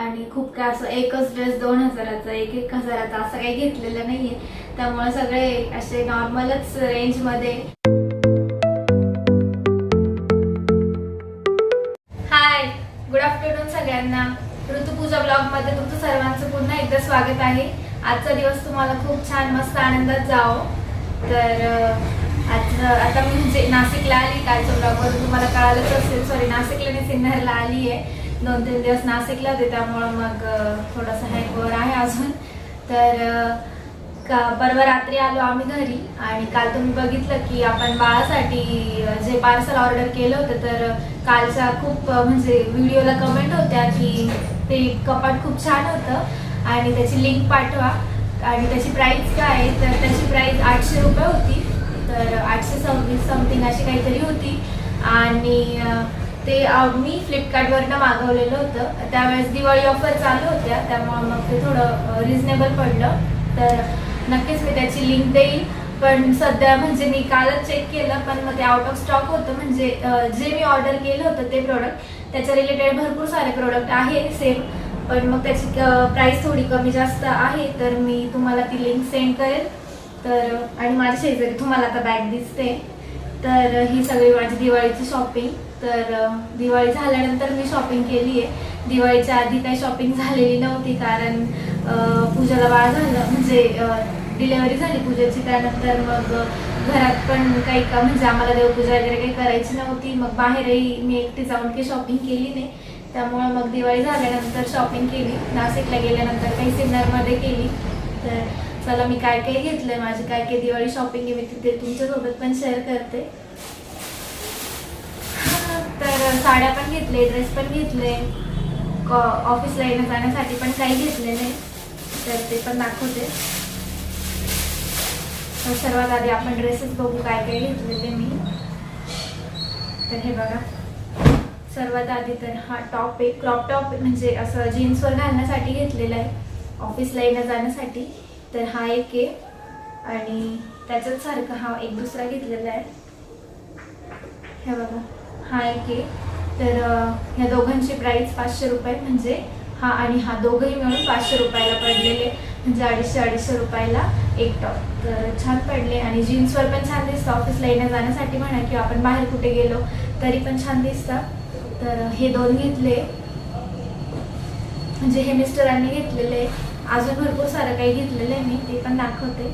आणि खूप काय असं एकच ड्रेस दोन हजाराचा एक एक हजाराचा असं काही घेतलेलं नाहीये. त्यामुळे सगळे असे नॉर्मलच रेंजमध्ये हाय गुड आफ्टरनून सगळ्यांना. ऋतुपूजा ब्लॉगमध्ये तुमचं सर्वांचं पुन्हा एकदा स्वागत आहे. आजचा दिवस तुम्हाला खूप छान मस्त आनंदात जावो. तर आज आता मी म्हणजे नाशिकला आली कालच्या ब्लॉगवर तुम्हाला कळालंच असेल. सॉरी नाशिकला मी सिन्नरला आली आहे दोन तीन दिवस नाशिकला होते त्यामुळं मग अं, थोडासा हँगओव्हर आहे अजून. तर का परवा रात्री आलो आम्ही घरी आणि काल तुम्ही बघितलं की आपण बाळासाठी जे पार्सल ऑर्डर केलं होतं तर कालच्या खूप म्हणजे व्हिडिओला कमेंट होत्या की ते कपाट खूप छान होतं आणि त्याची लिंक पाठवा. आणि त्याची प्राईस काय आहे तर त्याची प्राईस आठशे रुपये होती. तर आठशे सव्वीस समथिंग अशी काहीतरी होती. आणि ते मी फ्लिपकार्टवरनं मागवलेलं होतं. त्यावेळेस दिवाळी ऑफर चालू होत्या. त्यामुळं मग ते थोडं रिझनेबल पडलं. तर नक्कीच मी त्याची लिंक देईल पण सध्या म्हणजे मी कालच चेक केलं पण मग ते आउट ऑफ स्टॉक होतं. म्हणजे जे मी ऑर्डर केलं होतं ते प्रोडक्ट त्याच्या रिलेटेड भरपूर सारे प्रोडक्ट आहे सेम पण मग त्याची प्राईस थोडी कमी जास्त आहे तर मी तुम्हाला ती लिंक सेंड करेल. तर आणि माझ्या शेजारी तुम्हाला आता बॅग दिसते. तर ही सगळी माझी दिवाळीची शॉपिंग तर दिवाळी झाल्यानंतर मी शॉपिंग केली आहे दिवाळीच्या आधी काही शॉपिंग झालेली नव्हती कारण पूजेला पूजाला बाळ झालं म्हणजे डिलेवरी झाली पूजेची. त्यानंतर मग घरात पण काही का म्हणजे आम्हाला देवपूजा वगैरे काही करायची नव्हती. मग बाहेरही मी एकटी जाऊन काही शॉपिंग केली नाही. त्यामुळं मग दिवाळी झाल्यानंतर शॉपिंग केली. नाशिकला गेल्यानंतर काही सिन्नरमध्ये केली. तर चला मी काय काय घेतलंय? माझी काय काय दिवाळी शॉपिंग आहे मी तिथे तुमच्यासोबत पण शेअर करते. साड्या पण घेतले ड्रेस पण घेतले ऑफिसला येण्या जाण्यासाठी पण काही घेतलेले तर ते पण दाखवते. तर सर्वात आधी आपण ड्रेसेस बघू काय काय घेतलेले मी. तर हे बघा. सर्वात आधी तर हा टॉप आहे क्रॉप टॉप म्हणजे असं जीन्सवर घालण्यासाठी घेतलेला आहे. ऑफिसला येण्या जाण्यासाठी. तर हा एक आहे. आणि त्याच्याच सारखा हा एक दुसरा घेतलेला आहे. हे बघा. हा एक आहे. तर ह्या दोघांची प्राईस पाचशे रुपये म्हणजे हा आणि हा दोघंही मिळून पाचशे रुपयाला पडलेले म्हणजे अडीचशे अडीचशे रुपयाला एक टॉप तर छान पडले आणि जीन्सवर पण छान दिसतं. ऑफिसला येण्या जाण्यासाठी म्हणा किंवा आपण बाहेर कुठे गेलो तरी पण छान दिसतं. तर हे दोन घेतले. म्हणजे हे मिस्टरांनी घेतलेले. अजून भरपूर सारं काही घेतलेलं आहे मी ते पण दाखवते.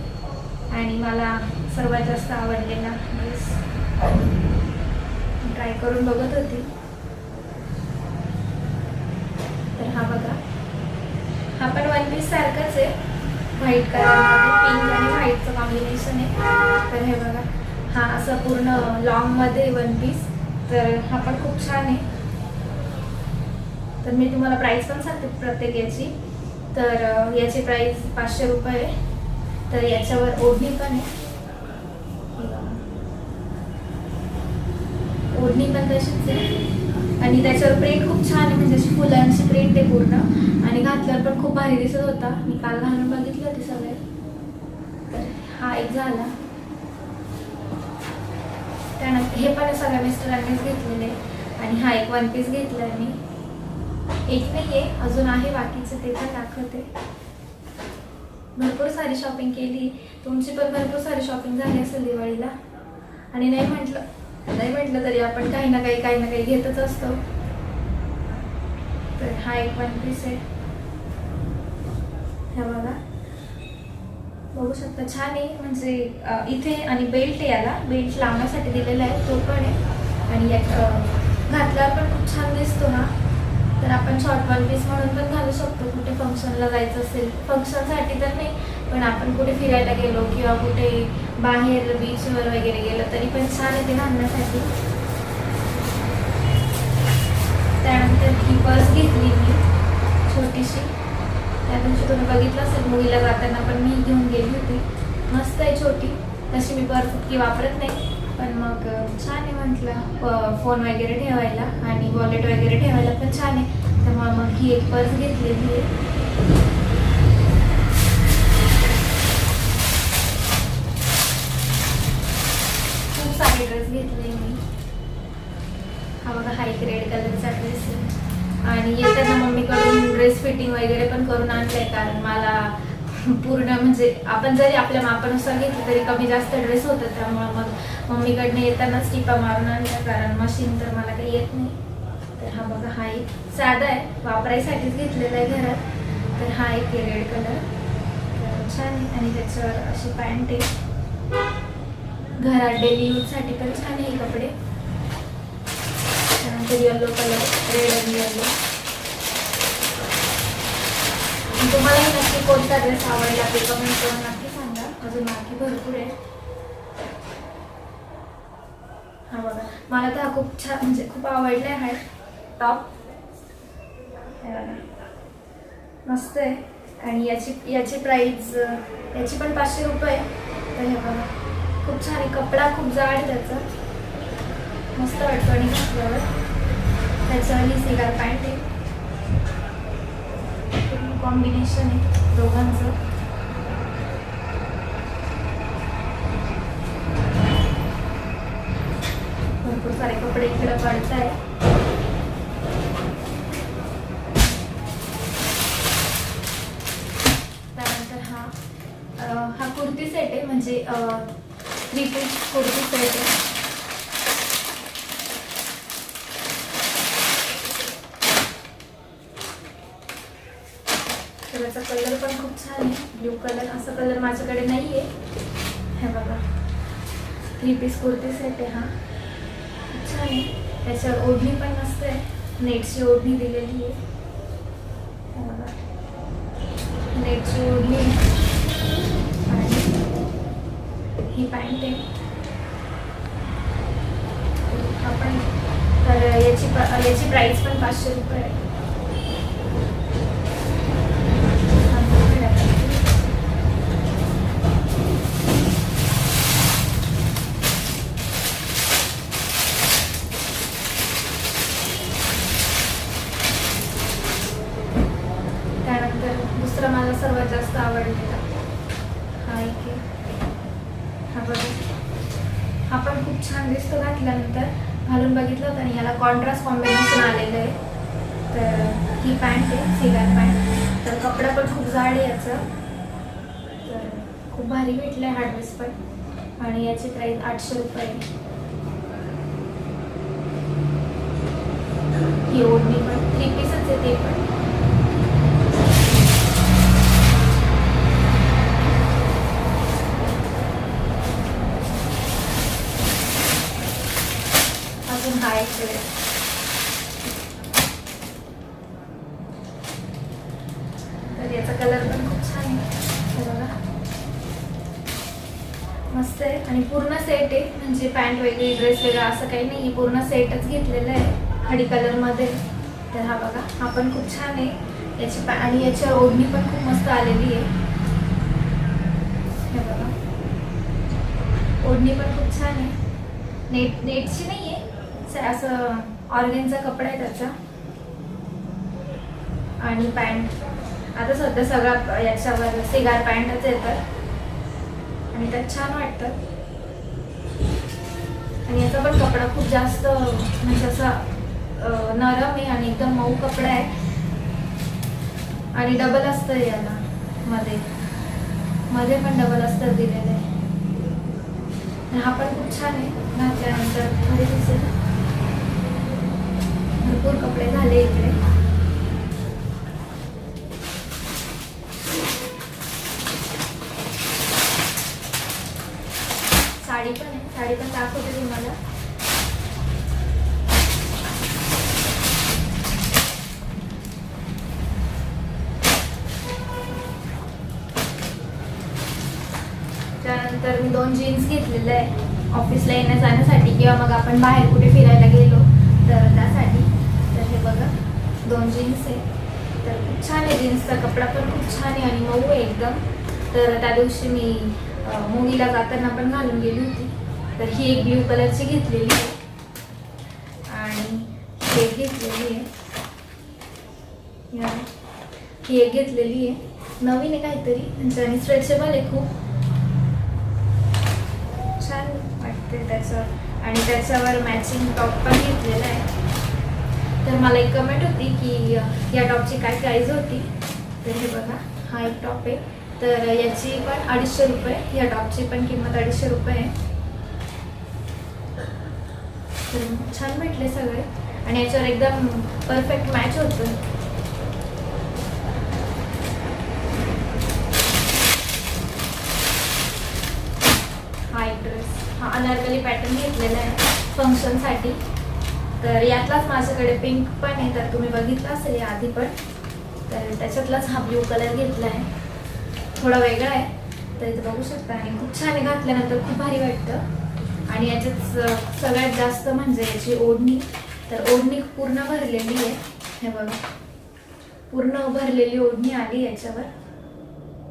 आणि मला सर्वात जास्त आवडलेला बस ट्राय करून बघत होती. तर हा बघा. हा पण वन पीस सारखाच आहे. व्हाईट कलरमध्ये पिंक आणि व्हाईटचं कॉम्बिनेशन आहे. तर हे बघा. हा असं पूर्ण लॉंगमध्ये वन पीस तर हा पण खूप छान आहे. तर मी तुम्हाला प्राईस पण सांगते प्रत्येक याची. तर याची प्राईस पाचशे रुपये आहे. तर याच्यावर ओढणी पण आहे हे बघा. ओढणी पण तशीच आहे. आणि त्याच्यावर प्रिंट खूप छान आहे म्हणजे अशी फुलांची प्रिंट आहे पूर्ण. आणि घातल्यावर पण खूप भारी दिसत होता. मी काल घालून बघितलं ते सगळे. तर हा एक झाला. त्यानंतर हे पण सगळ्या मिस्टरांनीच घेतलेले. आणि हा एक वन पीस घेतलाय मी. एक नाही आहे अजून आहे बाकीचं ते पण दाखवते. भरपूर सारी शॉपिंग केली. तुमची पण भरपूर सारी शॉपिंग झाली असेल दिवाळीला. आणि नाही म्हटलं नाही म्हटलं तरी आपण काही ना काही काही ना काही घेतच असतो. तर हा एक वन पीस आहे. ह्या बघा. बघू शकता छान आहे. म्हणजे इथे आणि बेल्ट आहे याला. बेल्ट लावण्यासाठी दिलेला आहे. तो पण आहे. आणि यात घातल्यावर पण खूप छान दिसतो ना तर आपण शॉर्ट वन पीस म्हणून पण घालू शकतो. कुठे फंक्शनला जायचं असेल. फंक्शनसाठी तर नाही. पण आपण कुठे फिरायला गेलो किंवा कुठे बाहेर बीचवर वगैरे गेलो तरी पण छान आहे ते अन्नासाठी त्यानंतर ही पर्स घेतली मी छोटीशी. त्या दिवशी तुम्ही बघितलं असेल मुलीला जाताना पण मी घेऊन गेली होती. मस्त आहे छोटी. तशी मी पर्स इतकी वापरत नाही. पण मग छान आहे म्हटलं फोन वगैरे ठेवायला आणि वॉलेट वगैरे ठेवायला पण छान आहे. त्यामुळे मग ही एक पर्स घेतलेली आहे खूप सारे ड्रेस घेतले मी. हा बघा हा एक रेड कलरचा ड्रेस आहे. आणि येताना मम्मीकडून ड्रेस फिटिंग वगैरे पण करून आणलंय कारण मला पूर्ण म्हणजे आपण जरी आपल्या मापानुसार घेतलं तरी कमी जास्त ड्रेस होतं त्यामुळं मग मम्मीकडनं येताना टिपा मारून आणल्या कारण मशीन तर मला काही येत नाही. तर हा बघा हा एक साधा आहे वापरायसाठीच घेतलेला आहे घरात. तर हा एक आहे रेड कलर तर छान आहे. आणि त्याच्यावर अशी पॅन्ट आहे. घरात डेली यूजसाठी पण छान आहे कपडे. त्यानंतर येलो कलर रेड आणि येलो तुम्हालाही नक्की कोणता ड्रेस आवडला ते कमेंट करून नक्की सांगा. अजून बाकी भरपूर आहे. हा बघा मला तर हा खूप छान म्हणजे खूप आवडला आहे टॉप हे बघा. मस्त आहे. आणि याची याची प्राईज याची पण पाचशे रुपये तर हे बघा. खूप छान आहे. कपडा खूप जाड आहे त्याचा. मस्त अडचणी घातल्यावर. त्याच्यावर ही सिगार पॅन्ट आहे. कॉम्बिनेशन आहे दोघांचं. भरपूर सारे कपडे इकडे पडत आहे त्यानंतर हा हा कुर्ती सेट आहे. म्हणजे थ्री पीस पाहिजे सेट तर याचा कलर पण खूप छान आहे. ब्ल्यू कलर असा कलर माझ्याकडे नाही आहे हे बघा. थ्री पीस कुर्ती सेट आहे हा. खूप छान आहे. त्याच्यावर ओढणी पण मस्त आहे. नेटची ओढणी दिलेली आहे. बघा. नेटची ओढणी. ही पॅन्ट आहे आपण तर याची प- याची प्राईस पण पाचशे रुपये आहे त्यानंतर दुसरा मला सर्वात जास्त आवडलेला हा एक आहे. हा बघा हा पण खूप छान दिसतो घातल्यानंतर घालून बघितलं होतं आणि याला कॉन्ट्रास्ट कॉम्बिनेशन आलेलं आहे तर ही पॅन्ट आहे सिगार पॅन्ट तर कपडा पण खूप जाड आहे याचा. तर खूप भारी भेटलं आहे हार्डवेस पण. आणि याची प्राईस आठशे रुपये ही ओढणी पण थ्री पीसच आहे ते पण अजून हा एक ड्रेस तर याचा कलर पण खूप छान आहे हे बघा मस्त आहे. आणि पूर्ण सेट आहे. म्हणजे पॅन्ट वेगळी ड्रेस वेगळा असं काही नाही पूर्ण सेटच घेतलेलं आहे. खडी कलरमध्ये तर हा बघा हा पण खूप छान आहे. याची पॅ आणि याच्या ओढणी पण खूप मस्त आलेली आहे. हे बघा. ओढणी पण खूप छान आहे. नेट नेटची नाही आहे असं ऑर्गेनचा कपडा आहे त्याचा. आणि पॅन्ट आता सध्या सगळा याच्यावर सिगार पॅन्टच येतात. आणि त्यात छान वाटतं. आणि याचा पण कपडा खूप जास्त म्हणजे असा नरम आहे आणि एकदम मऊ कपडा आहे. आणि डबल असतं याला मध्ये. मध्ये पण डबल अस्तर दिलेलं आहे. हा पण खूप छान आहे. घातल्यानंतर दिसेल भरपूर कपडे झाले इकडे. साडी पण आहे. साडी पण दाखवते तुम्हाला. त्यानंतर मी दोन जीन्स घेतलेले आहे. ऑफिसला येण्या जाण्यासाठी किंवा मग आपण बाहेर कुठे फिरायला गेलो तर त्यासाठी. तर हे बघा दोन जीन्स आहे. तर खूप छान आहे जीन्सचा कपडा पण खूप छान आहे आणि मऊ आहे एकदम. तर त्या दिवशी मी मुंगीला जाताना पण घालून गेली होती. तर ही एक ब्ल्यू कलरची घेतलेली आहे. आणि ही एक घेतलेली आहे. ही एक घेतलेली आहे. नवीन आहे काहीतरी. म्हणजे आणि स्ट्रेचेबल आहे खूप. छान वाटते त्याचं. आणि त्याच्यावर मॅचिंग टॉप पण घेतलेला आहे. तर मला एक कमेंट होती की या टॉपची काय प्राईज होती? तर हे बघा. हा एक टॉप आहे. तर याची पण अडीचशे रुपये या टॉपची पण किंमत अडीचशे रुपये आहे. तर छान भेटले सगळे. आणि याच्यावर एकदम परफेक्ट मॅच होतं हा एक ड्रेस हा अनारकली पॅटर्न घेतलेला आहे फंक्शनसाठी तर यातलाच माझ्याकडे पिंक पण आहे तर तुम्ही बघितला असेल या आधी पण. तर त्याच्यातलाच हा ब्ल्यू कलर घेतला आहे. थोडा वेगळा आहे. तर इथं बघू शकता. आणि खूप छान आहे घातल्यानंतर खूप भारी वाटतं. आणि याच्यात स- सगळ्यात जास्त म्हणजे याची ओढणी. तर ओढणी पूर्ण भरलेली आहे. हे बघा. पूर्ण भरलेली ओढणी आली याच्यावर.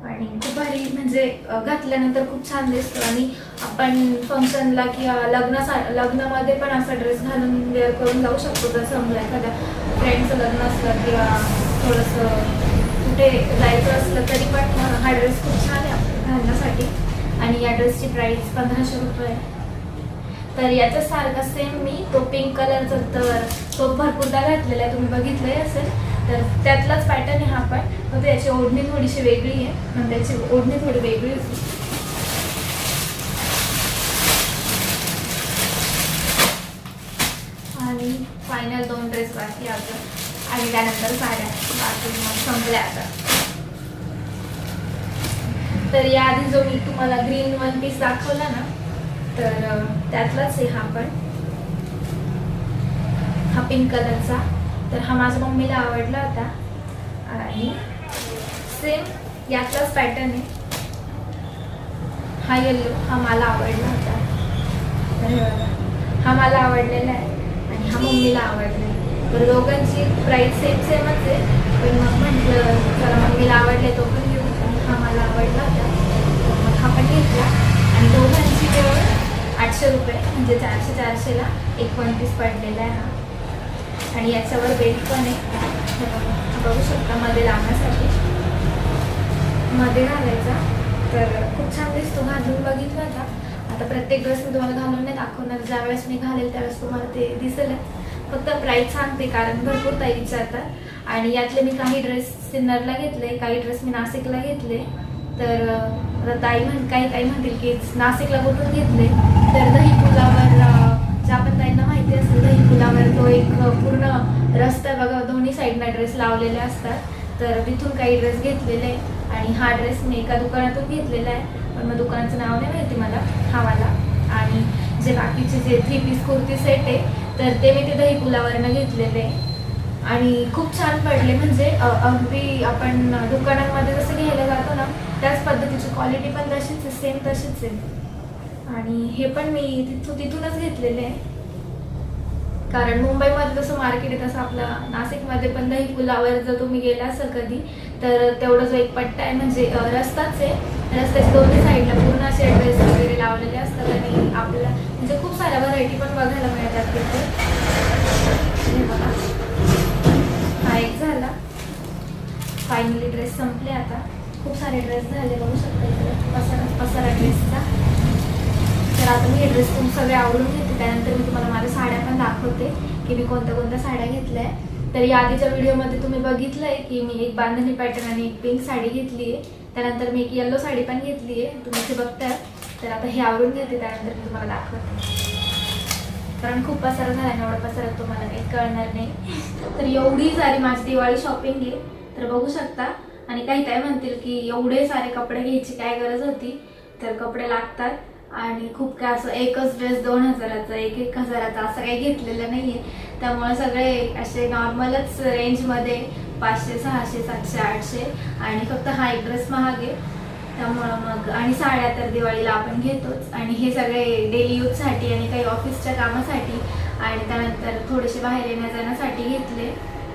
आणि खूप भारी म्हणजे घातल्यानंतर खूप छान दिसतो. आणि आपण फंक्शनला किंवा लग्नासा लग्नामध्ये पण असा ड्रेस घालून वेअर करून जाऊ शकतो. जर समजा एखाद्या फ्रेंडचं लग्न असलं किंवा थोडंसं कुठे जायचं असलं तरी पण हा ड्रेस खूप छान आहे घालण्यासाठी. आणि या ड्रेसची प्राईस पंधराशे रुपये आहे. तर याचा सारखा सेम मी तो पिंक कलरचा तर तो भरपूरदा घातलेला आहे. तुम्ही बघितलंही असेल. तर त्यातलाच पॅटर्न आहे हा पण. फक्त याची ओढणी थोडीशी वेगळी आहे. म्हणजे त्याची ओढणी थोडी वेगळी होती. आणि फायनल दोन ड्रेस बाकी आता आणि त्यानंतर साड्या. बाकी मग संपल्या आता. तर याआधी जो मी तुम्हाला ग्रीन वन पीस दाखवला ना तर त्यातलाच आहे हा पण. हा पिंक कलरचा तर हा माझ्या मम्मीला आवडला होता. आणि सेम यातलाच पॅटर्न आहे. हा येल्लो हा मला आवडला होता. तर हा मला आवडलेला आहे. आणि हा मम्मीला आवडला तर दोघांची प्राईस सेम सेमच आहे. पण मग म्हटलं चला मम्मीला आवडले तो पण घेऊ हा मला आवडला होता. मग हा पण घेतला. आणि दोघांची केवळ आठशे रुपये म्हणजे चारशे चारशेला एक वन पीस पडलेला आहे हा. आणि याच्यावर बेल्ट पण आहे. बघू शकता मध्ये लावण्यासाठी. मध्ये घालायचा. तर खूप छान दिसतो घालून बघितला होता. आता प्रत्येक वेळेस मी तुम्हाला घालून नाही दाखवणार. ज्यावेळेस मी घालेल त्यावेळेस तुम्हाला ते दिसेलच. फक्त प्राईस सांगते कारण भरपूर ताई विचारतात. आणि यातले मी काही ड्रेस सिन्नरला घेतले काही ड्रेस मी नाशिकला घेतले. तर ताई म्हण काही ताई म्हणतील की नाशिकला कुठून घेतले? तर दही पुलावर ज्या पण ताईंना माहिती असेल दही पुलावर तो एक पूर्ण रस्ता बघा दोन्ही साईडला ड्रेस लावलेले असतात. तर तिथून काही ड्रेस घेतलेले आणि हा ड्रेस मी एका दुकानातून घेतलेला आहे. पण मग दुकानाचं नाव नाही माहिती मला हा वाला आणि जे बाकीचे जे थ्री पीस कुर्ती सेट आहे तर ते मी ते दही पुलावरनं घेतलेले. आणि खूप छान पडले. म्हणजे अगदी आपण दुकानांमध्ये जसं घ्यायला जातो ना त्याच पद्धतीची क्वालिटी पण तशीच आहे सेम तशीच आहे. आणि हे पण मी तिथून तिथूनच घेतलेले. आहे कारण मुंबईमध्ये जसं मार्केट आहे तसं आपलं नाशिकमध्ये पण दही पुलावर जर तुम्ही गेला असाल कधी तर तेवढा जो एक पट्टा आहे म्हणजे रस्ताच आहे. रस्त्याच्या दोन्ही साईडला पूर्ण असे ड्रेस वगैरे लावलेले असतात आणि आपल्याला म्हणजे खूप साऱ्या व्हरायटी पण बघायला मिळतात तिथे. बघा. हा एक झाला. फायनली ड्रेस संपले आता. खूप सारे ड्रेस झाले बघू शकता इकडे. पसारा पसारा ड्रेसचा तर आता मी ड्रेस तुम्ही सगळे आवडून घेते. त्यानंतर मी तुम्हाला माझ्या साड्या पण दाखवते की मी कोणत्या कोणत्या साड्या घेतल्या आहे तर या आधीच्या व्हिडिओमध्ये तुम्ही बघितलं आहे की मी एक बांधणी पॅटर्न आणि एक पिंक साडी घेतली आहे त्यानंतर मी एक येल्लो साडी पण घेतली आहे तुम्ही इथे बघताय. तर आता हे आवडून घेते त्यानंतर मी तुम्हाला दाखवते. कारण खूप पसारा झाला आहे एवढा पसारा तुम्हाला काही कळणार नाही. तर एवढी सारी माझी दिवाळी शॉपिंग आहे. तर बघू शकता. आणि काही काय म्हणतील की एवढे सारे कपडे घ्यायची काय गरज होती? तर कपडे लागतात. आणि खूप काय असं एकच ड्रेस दोन हजाराचा एक एक हजाराचा असं काही घेतलेलं नाही आहे त्यामुळे सगळे असे नॉर्मलच रेंजमध्ये पाचशे सहाशे सातशे आठशे आणि फक्त हा एक ड्रेस महाग. आहे त्यामुळं मग आणि साड्या तर दिवाळीला आपण घेतोच. आणि हे सगळे डेली यूजसाठी आणि काही ऑफिसच्या कामासाठी आणि त्यानंतर थोडेसे बाहेर येण्या जाण्यासाठी घेतले.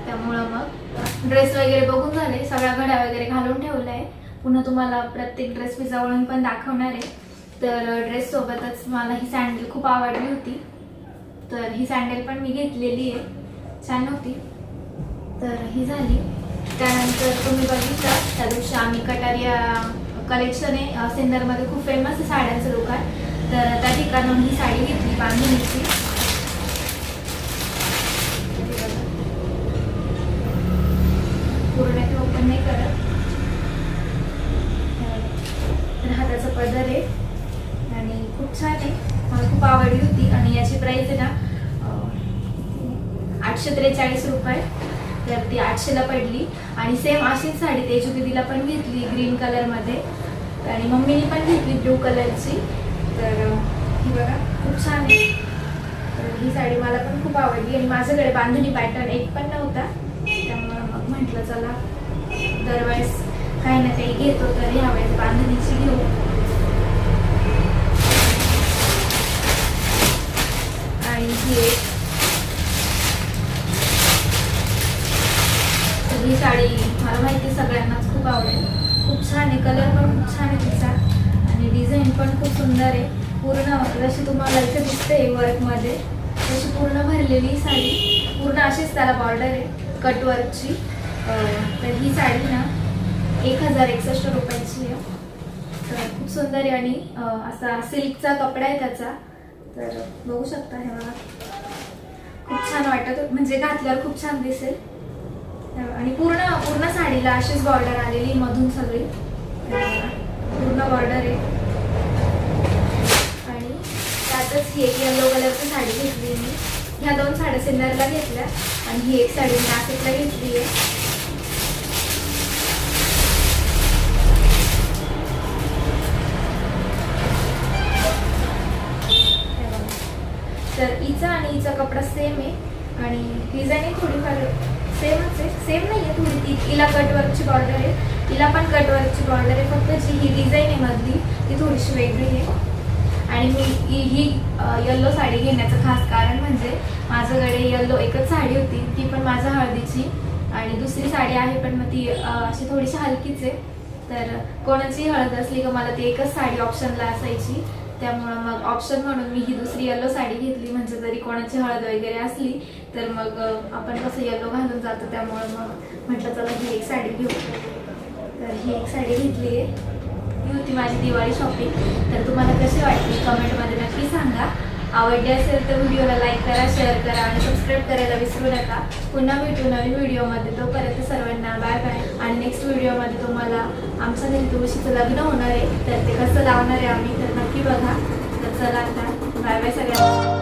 त्यामुळं मग ड्रेस वगैरे बघून झाले. सगळ्या घड्या वगैरे घालून ठेवलं आहे पुन्हा तुम्हाला प्रत्येक ड्रेस मी जवळून पण दाखवणार आहे. तर ड्रेस सोबतच मला ही सँडल खूप आवडली होती. तर ही सँडल पण मी घेतलेली आहे. छान होती. तर ही झाली. त्यानंतर तुम्ही बघितलं त्या दिवशी आम्ही कटारिया कलेक्शन आहे. अं, खूप फेमस आहे साड्यांचं दुकान. तर त्या ठिकाणाहून ही साडी घेतली बांधणीची. पूर्ण ओपन नाही करत तर हा त्याचा पदर आहे आणि खूप छान आहे मला खूप आवडली होती आणि याची प्राईस आहे ना अं, आठशे त्रेचाळीस रुपये तर ती आठशेला पडली. आणि सेम अशीच साडी तेजू दीदीला पण घेतली ग्रीन कलरमध्ये आणि मम्मीने पण घेतली ब्ल्यू कलरची तर ही बघा खूप छान आहे. तर ही साडी मला पण खूप आवडली. आणि माझ्याकडे बांधणी पॅटर्न एक पण नव्हता. त्यामुळं मग म्हटलं चला दरवेळेस काही ना काही घेतो तर ह्यावेळेस बांधणीची घेऊ. आणि ही एक तर ही साडी मला माहिती आहे सगळ्यांनाच खूप आवडेल खूप छान आहे कलर पण खूप छान आहे तिचा आणि डिझाईन पण खूप सुंदर आहे पूर्ण जशी तुम्हाला इथे दिसते वर्कमध्ये अशी पूर्ण भरलेली साडी. पूर्ण अशीच त्याला बॉर्डर आहे. कटवर्कची तर ही साडी ना एक हजार एकसष्ट रुपयाची आहे. तर खूप सुंदर आहे आणि असा सिल्कचा कपडा आहे त्याचा. तर बघू शकता हे मला खूप छान वाटत म्हणजे घातल्यावर खूप छान दिसेल. आणि पूर्ण पूर्ण साडीला अशीच बॉर्डर आलेली मधून सगळी. पूर्ण बॉर्डर आहे. आताच ही एक येलो कलरची साडी घेतली मी. ह्या दोन साड्या सिन्नरला घेतल्या आणि ही एक साडी मी नाशिकला घेतली आहे. तर हिचा आणि हिचा कपडा सेम आहे. आणि डिझाईन थोडीफार सेमच आहे. सेम नाही आहे थोडी ती हिला कटवर्कची बॉर्डर आहे. हिला पण कटवर्कची बॉर्डर आहे. फक्त जी ही डिझाईन आहे मधली ती थोडीशी वेगळी आहे. आणि मी ही यल्लो येल्लो साडी घेण्याचं खास कारण म्हणजे माझ्याकडे येल्लो एकच साडी होती ती पण माझ्या हळदीची. आणि दुसरी साडी आहे पण मग ती अशी थोडीशी हलकीच आहे. तर कोणाची हळद असली का मला ती एकच साडी ऑप्शनला असायची. त्यामुळं मग ऑप्शन म्हणून मी ही दुसरी येल्लो साडी घेतली. म्हणजे जरी कोणाची हळद वगैरे असली तर मग आपण कसं येल्लो घालून जातो त्यामुळं मग म्हटलं चला ही एक साडी घेऊ. तर ही एक साडी घेतली आहे ही होती माझी दिवाळी शॉपिंग तर तुम्हाला कसे वाटली? कमेंटमध्ये नक्की सांगा. आवडली असेल तर व्हिडिओला लाईक करा शेअर करा आणि सबस्क्राईब करायला विसरू नका. पुन्हा भेटू नवीन व्हिडिओमध्ये. तोपर्यंत सर्वांना बाय बाय आणि नेक्स्ट व्हिडिओमध्ये तुम्हाला आमच्या घरी लग्न होणार आहे. तर ते कसं लावणार आहे आम्ही तर नक्की बघा. तर चला आता बाय बाय सगळ्यांना.